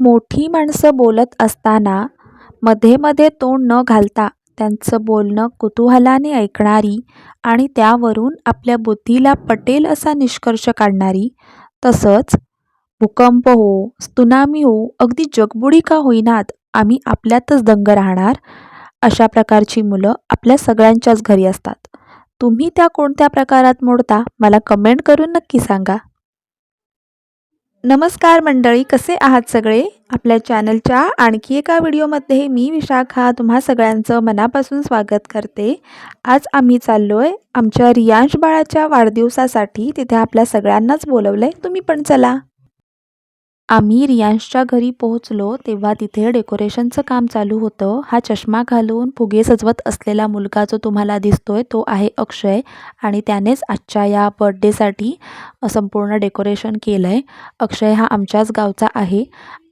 मोठी माणसं बोलत असताना मध्ये मध्ये तोंड न घालता त्यांचं बोलणं कुतूहलाने ऐकणारी आणि त्यावरून आपल्या बुद्धीला पटेल असा निष्कर्ष काढणारी तसंच भूकंप हो सुनामी हो अगदी जगबुडी का होईनात आम्ही आपल्यातच दंग राहणार अशा प्रकारची मुलं आपल्या सगळ्यांच्याच घरी असतात. तुम्ही त्या कोणत्या प्रकारात मोडता मला कमेंट करून नक्की सांगा. नमस्कार मंडळी कसे आहात सगळे? आपल्या चॅनलच्या आणखी एका व्हिडिओमध्ये मी विशाखा तुम्हा सगळ्यांचं मनापासून स्वागत करते. आज आम्ही चाललो आहे आमच्या रियांश बाळाच्या वाढदिवसासाठी. तिथे आपल्या सगळ्यांनाच बोलवलं आहे तुम्ही पण चला. आम्ही रियांशच्या घरी पोहोचलो तेव्हा तिथे डेकोरेशनचं काम चालू होतं. हा चष्मा घालून फुगे सजवत असलेला मुलगा जो तुम्हाला दिसतोय तो आहे अक्षय आणि त्यानेच आजच्या या बर्थडेसाठी संपूर्ण डेकोरेशन केलं आहे अक्षय हा आमच्याच गावचा आहे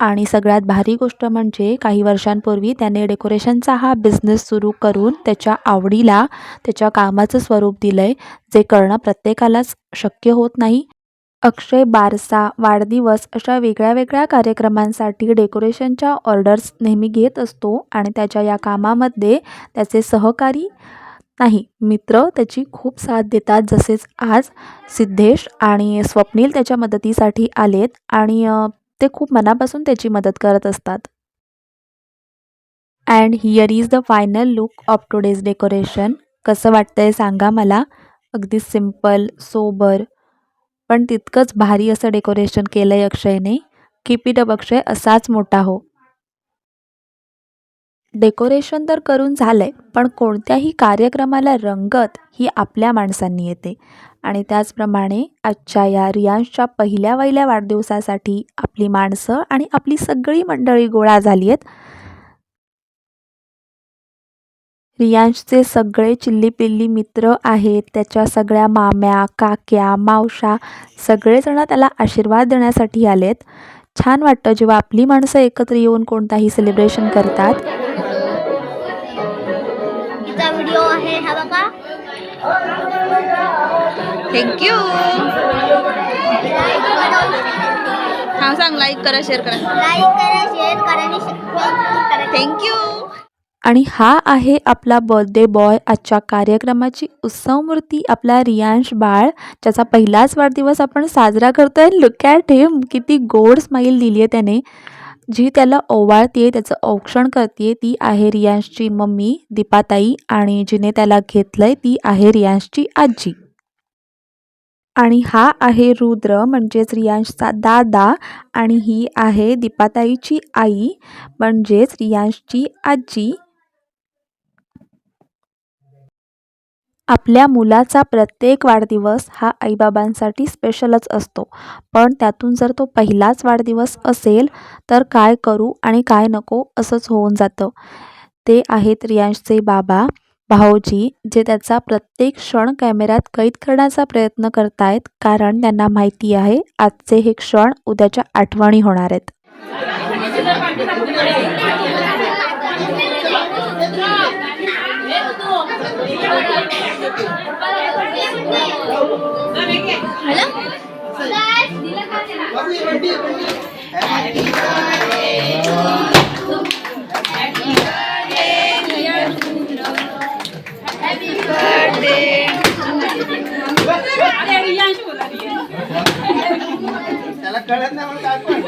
आणि सगळ्यात भारी गोष्ट म्हणजे काही वर्षांपूर्वी त्याने डेकोरेशनचा हा बिझनेस सुरू करून त्याच्या आवडीला त्याच्या कामाचं स्वरूप दिलं आहे जे करणं प्रत्येकालाच शक्य होत नाही. अक्षय बारसा वाढदिवस अशा वेगळ्या वेगळ्या कार्यक्रमांसाठी डेकोरेशनच्या ऑर्डर्स नेहमी घेत असतो आणि त्याच्या या कामामध्ये त्याचे सहकारी नाही मित्र त्याची खूप साथ देतात जसेच आज सिद्धेश आणि स्वप्नील त्याच्या मदतीसाठी आलेत आणि ते खूप मनापासून त्याची मदत करत असतात. And here is the final look of today's decoration. कसं वाटतंय सांगा मला. अगदी सिंपल सोबर पण तितकंच भारी असं डेकोरेशन केलं आहे अक्षयने. Keep it up Akshay. असाच मोठा हो. डेकोरेशन तर करून झालंय पण कोणत्याही कार्यक्रमाला रंगत ही आपल्या माणसांनी येते. आणि त्याचप्रमाणे आजच्या या रियांशच्या पहिल्या वहिल्या वाढदिवसासाठी आपली माणसं आणि आपली सगळी मंडळी गोळा झाली आहेत. रियांशचे सगळे चिल्लीपिल्ली मित्र आहेत. त्याच्या सगळ्या माम्या काक्या मावशा सगळेजण त्याला आशीर्वाद देण्यासाठी आलेत. छान वाटतं जेव्हा आपली माणसं एकत्र येऊन कोणताही सेलिब्रेशन करतात. हिचा व्हिडिओ आहे हा बघा. थँक्यू हा सांग लाईक करा शेअर करा. लाईक करा शेअर करा थँक्यू आणि हा आहे आपला बर्थडे बॉय आजच्या कार्यक्रमाची उत्सवमूर्ती आपला रियांश बाळ ज्याचा पहिलाच वाढदिवस आपण साजरा करतो आहे लुक ॲट हिम किती गोड स्माईल दिली आहे त्याने. जी त्याला ओवाळते त्याचं औक्षण करते ती आहे रियांशची मम्मी दीपाताई आणि जिने त्याला घेतलंय ती आहे रियांशची आजी. आणि हा आहे रुद्र म्हणजेच रियांशचा दादा आणि ही आहे दीपाताईची आई म्हणजेच रियांशची आजी. आपल्या मुलाचा प्रत्येक वाढदिवस हा आईबाबांसाठी स्पेशलच असतो. पण त्यातून जर तो पहिलाच वाढदिवस असेल तर काय करू आणि काय नको असंच होऊन जातं. ते आहेत रियांशचे बाबा भाऊजी जे त्याचा प्रत्येक क्षण कॅमेऱ्यात कैद करण्याचा प्रयत्न करतायत कारण त्यांना माहिती आहे आजचे हे क्षण उद्याच्या आठवणी होणार आहेत. त्याला कळत नाही म्हणून काय पण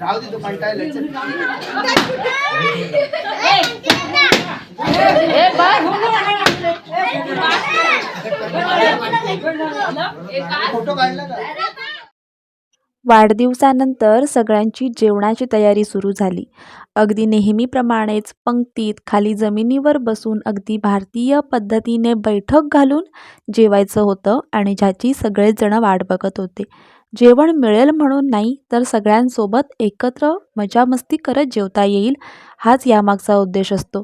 राहू दे तू कंटाळला चल. फोटो काढला का? वाढदिवसानंतर सगळ्यांची जेवणाची तयारी सुरू झाली. अगदी नेहमीप्रमाणेच पंक्तीत खाली जमिनीवर बसून अगदी भारतीय पद्धतीने बैठक घालून जेवायचं होतं आणि ज्याची सगळेजण वाट बघत होते. जेवण मिळेल म्हणून नाही तर सगळ्यांसोबत एकत्र मजा मस्ती करत जेवता येईल हाच यामागचा उद्देश असतो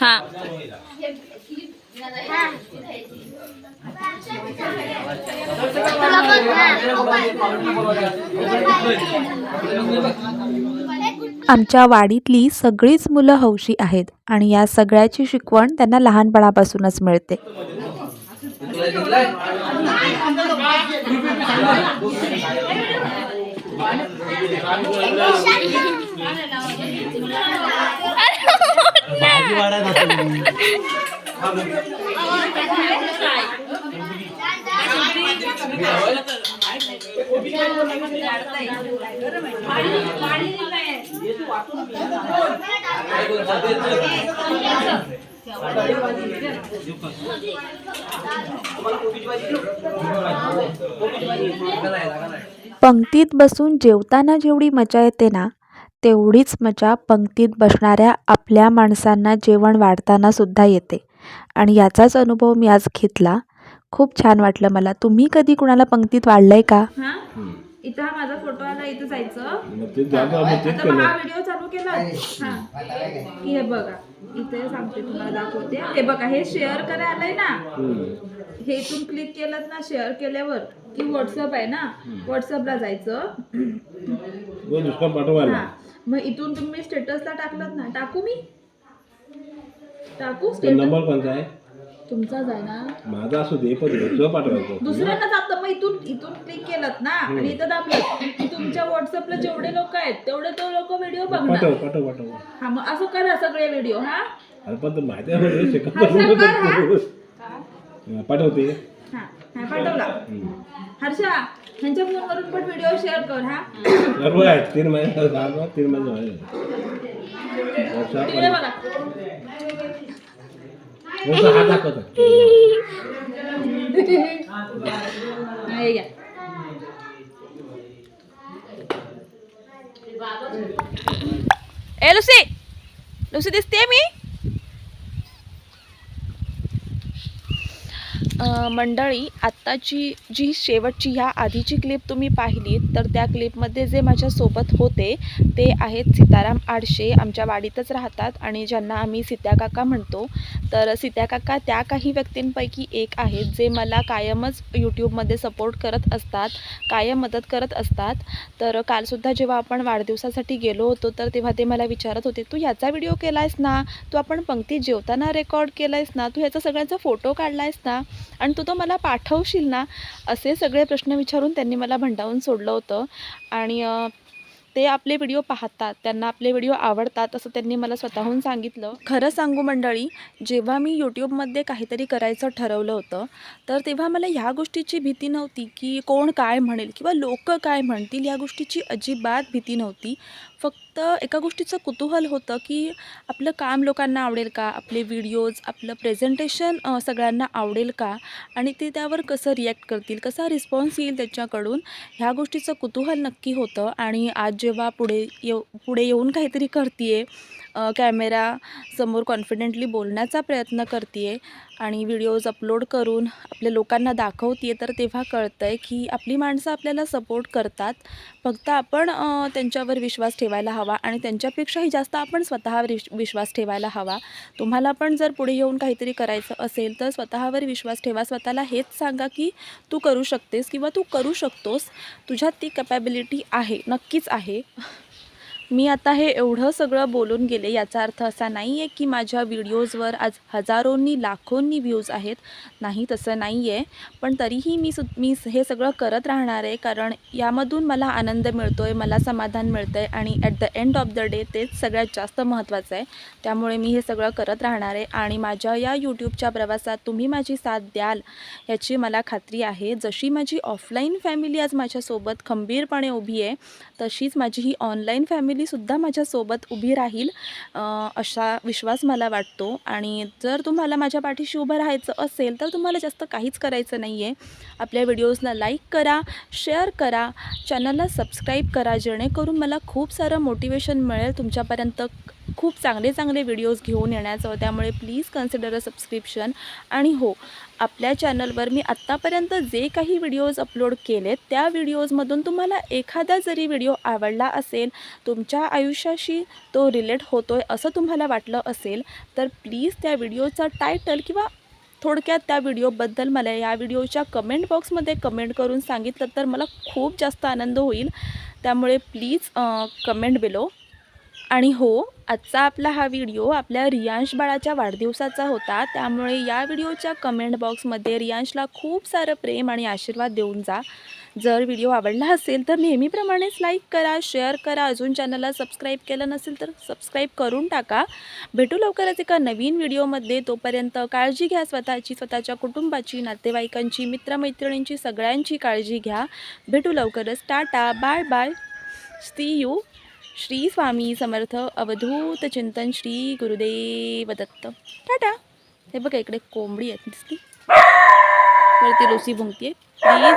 हा. आमच्या वाडीतली सगळीच मुलं हौशी आहेत आणि या सगळ्याची शिकवण त्यांना लहानपणापासूनच मिळते. पंक्तीत बसून जेवताना जेवढी मजा येते ना तेवढीच मजा पंक्तीत बसणाऱ्या आपल्या माणसांना जेवण वाढताना सुद्धा येते. आणि याचाच अनुभव मी आज घेतला. खूप छान वाटलं मला. तुम्ही कधी कुणाला पंक्तीत वाढलंय का? हा? इथं हा माझा फोटो आला इथं जायचं. आता मग हा व्हिडिओ चालू केला. हा. की हे बघा इथे सांगते तुम्हाला दाखवते. हे बघा हे शेअर करा आलंय ना. हे इथून क्लिक केलं ना शेअर केल्यावर की व्हॉट्सअप आहे ना व्हॉट्सअपला जायचं. पाठवायला. हा. मग इथून तुम्ही स्टेटसला टाकलं ना टाकू मी? टाकू नंबर कोणता आहे? तुमचाच आहे ना. माझा असू दे पण दुसरा पाठवायचं दुसऱ्यांना जातं मग इथून इथून क्लिक केलं ना. आणि इथं दाबलं की तुमच्या व्हॉट्सअपला जेवढे लोक आहेत तेवढे तो लोक व्हिडिओ बघणार. पाठव पाठव पाठव. हा मग असं करा सगळे व्हिडिओ हा. अरे पण माहिती आहे म्हणजे पाठवते. हा हा पाठवला. हर्षा ह्यांच्या फोनवरून पण व्हिडिओ शेअर कर हा. सर्व आहेत तीन महिने तीन महिने तिकडे बघा. नुसतं दाखवत. ए लुसी. लुसी दिसते मी? मंडळी आत्ताची जी शेवटची ह्या आधीची क्लिप तुम्ही पाहिली तर त्या क्लिपमध्ये जे माझ्यासोबत होते ते आहेत सीताराम आडशे आमच्या वाडीतच राहतात आणि ज्यांना आम्ही सीत्याकाका म्हणतो. तर सीत्याकाका त्या काही व्यक्तींपैकी एक आहेत जे मला कायमच यूट्यूबमध्ये सपोर्ट करत असतात कायम मदत करत असतात. तर कालसुद्धा जेव्हा आपण वाढदिवसासाठी गेलो होतो तर तेव्हा ते मला विचारत होते तू ह्याचा व्हिडिओ केला आहेस ना? तू आपण पंक्ती जेवताना रेकॉर्ड केला आहेस ना? तू ह्याचा सगळ्यांचा फोटो काढला आहेस ना? आणि तू तो मला पाठवशील ना असे सगळे प्रश्न विचारून त्यांनी मला भंडावून सोडलं होतं. आणि ते आपले व्हिडिओ पाहतात त्यांना आपले व्हिडिओ आवडतात असं त्यांनी मला स्वतःहून सांगितलं. खरं सांगू मंडळी जेव्हा मी यूट्यूबमध्ये काहीतरी करायचं ठरवलं होतं तर तेव्हा मला ह्या गोष्टीची भीती नव्हती की कोण काय म्हणेल किंवा लोक काय म्हणतील या गोष्टीची अजिबात भीती नव्हती. फक्त एका गोष्टीचं कुतूहल होतं की आपलं काम लोकांना आवडेल का? आपले व्हिडिओज आपलं प्रेझेंटेशन सगळ्यांना आवडेल का? आणि ते त्यावर कसं रिॲक्ट करतील? कसा रिस्पॉन्स येईल त्याच्याकडून? ह्या गोष्टीचं कुतूहल नक्की होतं. आणि आज जेव्हा पुढे येऊ पुढे येऊन काहीतरी करते आहे कॅमेरा समोर कॉन्फिडेंटली बोलण्याचा प्रयत्न करते आहे आणि व्हिडिओज अपलोड करून आपल्या लोकांना दाखवते तर तेव्हा कळतं आहे की आपली माणसं आपल्याला सपोर्ट करतात. फक्त आपण त्यांच्यावर विश्वास ठेवायला हवा आणि त्यांच्यापेक्षाही जास्त आपण स्वतःवर विश्वास ठेवायला हवा. तुम्हाला पण जर पुढे येऊन काहीतरी करायचं असेल तर स्वतःवर विश्वास ठेवा. स्वतःला हेच सांगा की तू करू शकतेस किंवा तू करू शकतोस. तुझ्यात ती कपॅबिलिटी आहे नक्कीच आहे. मी आता हे एवढं सगळं बोलून गेले याचा अर्थ असा नाही आहे की माझ्या व्हिडिओजवर आज हजारोंनी लाखोंनी व्ह्यूज आहेत. नाही तसं नाही आहे पण तरीही मी सु मी हे सगळं करत राहणार आहे कारण यामधून मला आनंद मिळतो आहे मला समाधान मिळतं आहे आणि at the end of the day तेच सगळ्यात जास्त महत्त्वाचं आहे. त्यामुळे मी हे सगळं करत राहणार आहे आणि माझ्या या यूट्यूबच्या प्रवासात तुम्ही माझी साथ द्याल याची मला खात्री आहे. जशी माझी ऑफलाईन फॅमिली आज माझ्यासोबत खंबीरपणे उभी आहे तशीच माझी ही ऑनलाईन फॅमिली फॅमिलीसुद्धा माझ्यासोबत उभी राहील असा विश्वास मला वाटतो. आणि जर तुम्हाला माझ्या पाठीशी उभं राहायचं असेल तर तुम्हाला जास्त काहीच करायचं नाही आहे आपल्या व्हिडिओजला लाईक करा शेअर करा चॅनलला सबस्क्राईब करा जेणेकरून मला खूप सारं मोटिवेशन मिळेल. तुमच्यापर्यंत खूप चांगले चांगले व्हिडिओज घेऊन येण्याचं. त्यामुळे प्लीज कन्सिडर अ सबस्क्रिप्शन. आणि हो आपल्या चॅनलवर मी आत्तापर्यंत जे काही व्हिडिओज अपलोड केलेत त्या व्हिडिओजमधून तुम्हाला एखादा जरी व्हिडिओ आवडला असेल तुमच्या आयुष्याशी तो रिलेट होतो आहे असं तुम्हाला वाटलं असेल तर प्लीज त्या व्हिडिओचा टायटल किंवा थोडक्यात त्या व्हिडिओबद्दल मला या व्हिडिओच्या कमेंट बॉक्समध्ये कमेंट करून सांगितलं तर मला खूप जास्त आनंद होईल. त्यामुळे प्लीज कमेंट बिलो आणि हो आजचा आपला हा व्हिडिओ आपल्या रियांश बाळाच्या वाढदिवसाचा होता. त्यामुळे या व्हिडिओच्या कमेंट बॉक्समध्ये रियांशला खूप सारं प्रेम आणि आशीर्वाद देऊन जा. जर व्हिडिओ आवडला असेल तर नेहमीप्रमाणेच लाईक करा शेअर करा. अजून चॅनलला सबस्क्राईब केलं नसेल तर सबस्क्राईब करून टाका. भेटू लवकरच एका नवीन व्हिडिओमध्ये तोपर्यंत काळजी घ्या स्वतःची स्वतःच्या कुटुंबाची नातेवाईकांची मित्रमैत्रिणींची सगळ्यांची काळजी घ्या. भेटू लवकरच. Tata bye bye see you Shri Swami Samarth Avadhoot चिंतन श्री गुरुदेव दत्त. टाटा. हे बघा इकडे कोंबडी आहेत दिसती वरती लुसी भुंकते प्लीज